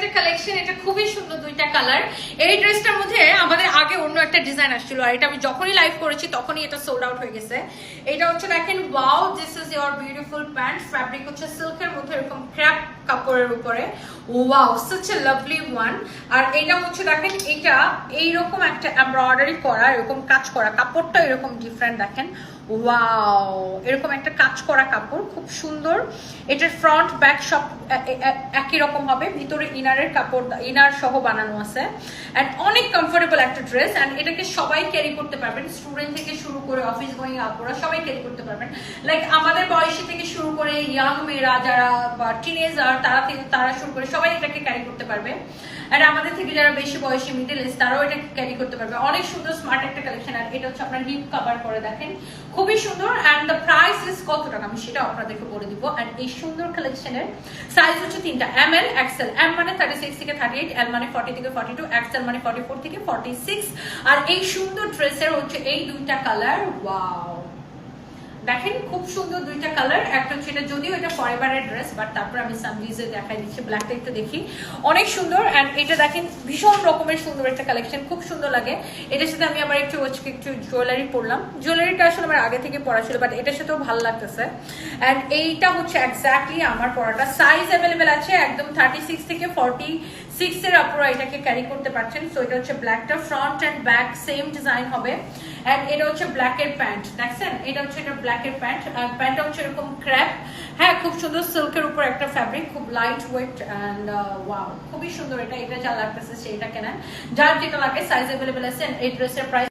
একটা কালেকশন এটা খুবই সুন্দর দুইটা কালার এই ড্রেসটার মধ্যে আমাদের আগে অন্য একটা ডিজাইন আসছিল, আর এটা আমি যখনই লাইভ করেছি তখনই এটা সোল্ড আউট হয়ে গেছে। এটা হচ্ছে দেখেন wow this is your beautiful pant fabric হচ্ছে সিল্কের মধ্যে এরকম ক্র্যাপ কাপড়ের উপরে। ওয়াও এ লাভলি ওয়ান আর এটা হচ্ছে, দেখেন, এটা এইরকম একটা এমব্রয়ডারি করা, এরকম কাজ করা। কাপড়টা এরকম ডিফারেন্ট দেখেন। ওয়াও এরকম একটা কাজ করা কাপড়, খুব সুন্দর। এটার ফ্রন্ট ব্যাক সব একই রকম হবে। ভিতরে ইনারের কাপড় ইনার সহ বানানো আছে। অ্যান্ড অনেক কমফোর্টেবল একটা ড্রেস অ্যান্ড এটাকে সবাই ক্যারি করতে পারবেন। স্টুডেন্ট থেকে শুরু করে অফিস গোয়িং আপুরা সবাই ক্যারি করতে পারবেন। লাইক আমাদের বয়সী থেকে শুরু করে ইয়াং মেয়েরা যারা বা টিনেজার তারা তারা শুরু করে সবাই এটাকে ক্যারি করতে পারবে। আর আমাদের থেকে যারা বেশি বয়সী মিডল এজ তারাও এটাকে ক্যারি করতে পারবে। অনেক সুন্দর স্মার্ট একটা কালেকশন আর এটা হচ্ছে আপনার হিপ কভার করে দেখেন। খুবই সুন্দর অ্যান্ড দ্য প্রাইস ইজ কত টাকা আমি সেটা আপনাদেরকে বলে দিব। অ্যান্ড এই সুন্দর কালেকশনের সাইজ হচ্ছে তিনটা। এম এল এক্সেল এম মানে থার্টি সিক্স থেকে থার্টি এইট এল মানে ফর্টি থেকে ফর্টি টু এক্সেল মানে ফর্টি ফোর থেকে ফর্টি সিক্স আর এই সুন্দর ড্রেসের হচ্ছে এই দুইটা কালার ওয়াও দেখেন, খুব সুন্দর দুইটা কালার একটা হচ্ছে এটা যদিও এটা ফরএভারের ড্রেস বাট তারপর আমি সানভিজে দেখাই দিচ্ছি ব্ল্যাকটা একটু দেখি। অনেক সুন্দর অ্যান্ড এটা দেখেন, ভীষণ রকমের সুন্দর একটা কালেকশন খুব সুন্দর লাগে। এটার সাথে আমি আবার একটু একটু জুয়েলারি পরলাম। জুয়েলারিটা আসলে আমার আগে থেকে পরা ছিল বাট এটার সাথেও ভালো লাগতেছে। অ্যান্ড এইটা হচ্ছে এক্স্যাক্টলি আমার পরাটা। সাইজ অ্যাভেলেবেল আছে, একদম থার্টি সিক্স থেকে ফর্টি সিক্স এর আপুরা এটাকে ক্যারি করতে পারছেন। সো এটা হচ্ছে ব্ল্যাকটা front and back same design হবে। অ্যান্ড এটা হচ্ছে ব্ল্যাকের প্যান্ট দেখছেন? এটা হচ্ছে এটা ব্ল্যাকের প্যান্ট। প্যান্টটা হচ্ছে এরকম ক্র্যাপ হ্যাঁ খুব সুন্দর সিল্কের উপর একটা ফ্যাব্রিক খুব লাইট ওয়েট অ্যান্ড ওয়াও খুবই সুন্দর এটা এটা যা লাগতেছে সেটা কেনেন। যার যেটা লাগে সাইজ অ্যাভেলেবেল আছে এই ড্রেসের প্রাইস